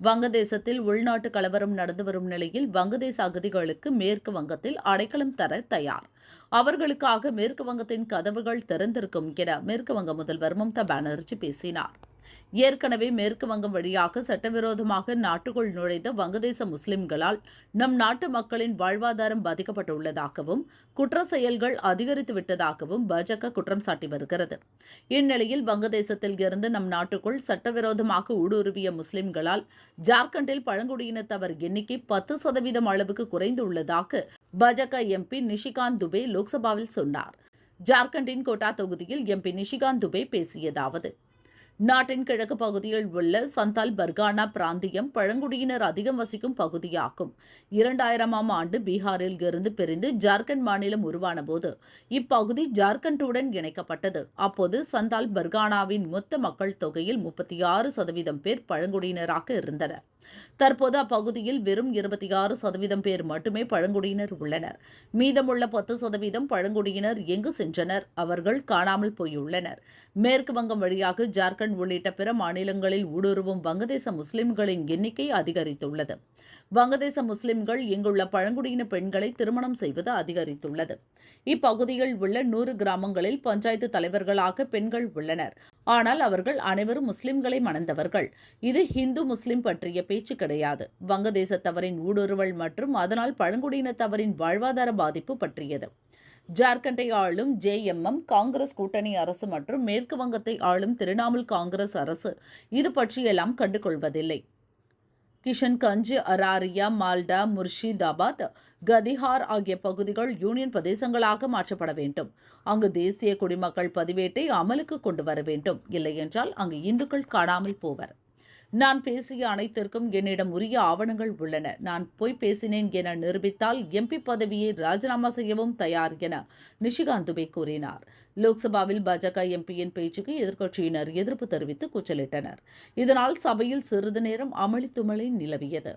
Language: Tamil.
வங்கதேசத்தில் உள்நாட்டு கலவரம் நடந்து வரும் நிலையில் வங்கதேச அகதிகளுக்கு மேற்கு வங்கத்தில் அடைக்கலம் தர தயார். அவர்களுக்காக மேற்கு வங்கத்தின் கதவுகள் திறந்திருக்கும் என மேற்கு வங்க முதல்வர் மம்தா பானர்ஜி பேசினார். ஏற்கனவே மேற்கு வங்கம் வழியாக சட்டவிரோதமாக நாட்டுக்குள் நுழைந்த வங்கதேச முஸ்லிம்களால் நம் நாட்டு மக்களின் வாழ்வாதாரம் பாதிக்கப்பட்டுள்ளதாகவும் குற்ற செயல்கள் அதிகரித்து விட்டதாகவும் பாஜக குற்றம் சாட்டி வருகிறது. இந்நிலையில் வங்கதேசத்தில் இருந்து நம் நாட்டுக்குள் சட்டவிரோதமாக ஊடுருவிய முஸ்லிம்களால் ஜார்க்கண்டில் பழங்குடியினத்தவர் எண்ணிக்கை பத்து சதவீதம் அளவுக்கு குறைந்துள்ளதாக பாஜக எம்பி நிஷிகாந்த் துபே லோக்சபாவில் சொன்னார். ஜார்க்கண்டின் கோட்டா தொகுதியில் எம்பி நிஷிகாந்த் துபே பேசியதாவது நாட்டின் கிழக்கு பகுதியில் உள்ள சந்தால் பர்கானா பிராந்தியம் பழங்குடியினர் அதிகம் வசிக்கும் பகுதியாகும். இரண்டாயிரமாம் ஆண்டு பீகாரில் இருந்து பிரிந்து ஜார்க்கண்ட் மாநிலம் உருவான போது இப்பகுதி ஜார்க்கண்டுடன் இணைக்கப்பட்டது. அப்போது சந்தால் பர்கானாவின் மொத்த மக்கள் தொகையில் முப்பத்தி ஆறு சதவீதம் பேர் பழங்குடியினராக இருந்தனர். தற்போது அப்பகுதியில் வெறும் இருபத்தி ஆறு சதவீதம் பேர் மட்டுமே பழங்குடியினர் உள்ளனர். மீதமுள்ள பத்து சதவீதம் பழங்குடியினர் எங்கு சென்றனர் அவர்கள் காணாமல் போயுள்ளனர். மேற்கு வங்கம் வழியாக ஜார்க்கண்ட் உள்ளிட்ட பிற மாநிலங்களில் ஊடுருவும் வங்கதேச முஸ்லிம்களின் எண்ணிக்கை அதிகரித்துள்ளது. வங்கதேச முஸ்லிம்கள் இங்குள்ள பழங்குடியின பெண்களை திருமணம் செய்வது அதிகரித்துள்ளது. இப்பகுதியில் உள்ள நூறு கிராமங்களில் பஞ்சாயத்து தலைவர்களாக பெண்கள் உள்ளனர். ஆனால் அவர்கள் அனைவரும் முஸ்லிம்களை மணந்தவர்கள். இது ஹிந்து முஸ்லிம் பற்றிய பேச்சு கிடையாது. வங்கதேசத்தவரின் ஊடுருவல் மற்றும் அதனால் பழங்குடியினத்தவரின் வாழ்வாதார பாதிப்பு பற்றியது. ஜார்க்கண்டை ஆளும் ஜேஎம்எம் காங்கிரஸ் கூட்டணி அரசு மற்றும் மேற்கு வங்கத்தை ஆளும் திரிணாமுல் காங்கிரஸ் அரசு இது பற்றியெல்லாம் கண்டுகொள்வதில்லை. கிஷன்கஞ்ச் அராரியா மால்டா முர்ஷிதாபாத் கதிஹார் ஆகிய பகுதிகள் யூனியன் பிரதேசங்களாக மாற்றப்பட வேண்டும். அங்கு தேசிய குடிமக்கள் பதிவேட்டை அமலுக்கு கொண்டு வர வேண்டும். இல்லையென்றால் அங்கு இந்துக்கள் காணாமல் போவர். நான் பேசிய அனைத்திற்கும் என்னிடம் உரிய ஆவணங்கள் உள்ளன. நான் போய் பேசினேன் என நிரூபித்தால் எம்பி பதவியை ராஜினாமா செய்யவும் தயார் என நிஷிகாந்த் துபே கூறினார். லோக்சபாவில் பாஜக எம்பியின் பேச்சுக்கு எதிர்க்கட்சியினர் எதிர்ப்பு தெரிவித்து கூச்சலிட்டனர். இதனால் சபையில் சிறிது நேரம் அமளி துமளி நிலவியது.